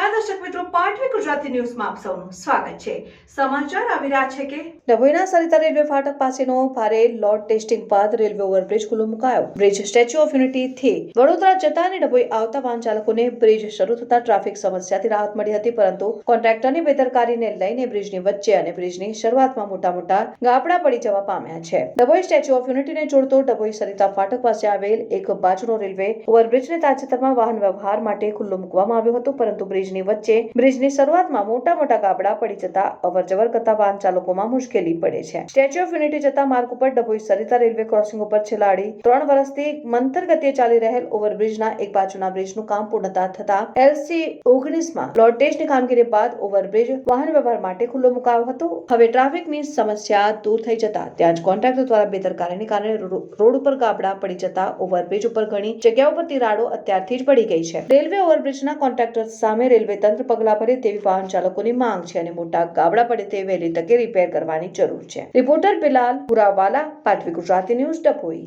નમસ્કાર, દર્શક મિત્રો, Patvi Gujarati bridge bridge traffic સમસ્યાથી રાહત મળી હતી, પરંતુ કોન્ટ્રાક્ટરની બેદરકારીને લઈને બ્રિજની વચ્ચે અને બ્રિજની શરૂઆતમાં મોટા મોટા ગાબડા પડી જવા પામ્યા છે. ડભોઈ સ્ટેચ્યુ ઓફ યુનિટીને જોડતો ડભોઈ સરિતા ફાટક પાસે આવેલ એક બાજુનો રેલવે ઓવરબ્રિજને તાજેતરમાં વાહન વ્યવહાર માટે ખુલ્લો મૂકવામાં આવ્યો હતો, પરંતુ બ્રિજની વચ્ચે બ્રિજની શરૂઆતમાં મોટા મોટા ગાબડા પડી જતા અવરજવર કરતા વાહન ચાલકોમાં મુશ્કેલી પડે છે. સ્ટેચ્યુ ઓફ યુનિટી જતા માર્ગ ઉપર ડભોઈ સરિતા રેલવે ક્રોસિંગ ઉપર છેલ્લા ત્રણ વર્ષથી મંતર ગતિએ ચાલી રહેલ ઓવરબ્રિજના એક બાજુના બ્રિજનું કામ પૂર્ણતા થતા એલસી ઓગણીસમાં લોડ ટેસ્ટની કામગીરી બાદ ઓવરબ્રિજ વાહન વ્યવહાર માટે ખુલ્લો મુકાયો હતો. હવે ટ્રાફિકની સમસ્યા દૂર થઈ જતા ત્યાં જ કોન્ટ્રાક્ટર દ્વારા બેદરકારીને કારણે રોડ ઉપર ગાબડા પડી જતા ઓવરબ્રિજ ઉપર ઘણી જગ્યાઓ પર તિરાડો અત્યારથી જ પડી ગઈ છે. રેલવે ઓવરબ્રિજના કોન્ટ્રાક્ટર સામે રેલવે તંત્ર પગલાં ભરે તેવી વાહન ચાલકોની માંગ છે અને મોટા ગાબડા પડે તે વહેલી તકે રિપેર કરવાની જરૂર છે. Reporter Bilal Puravala, Patvi Gujarati news, Dabhoi.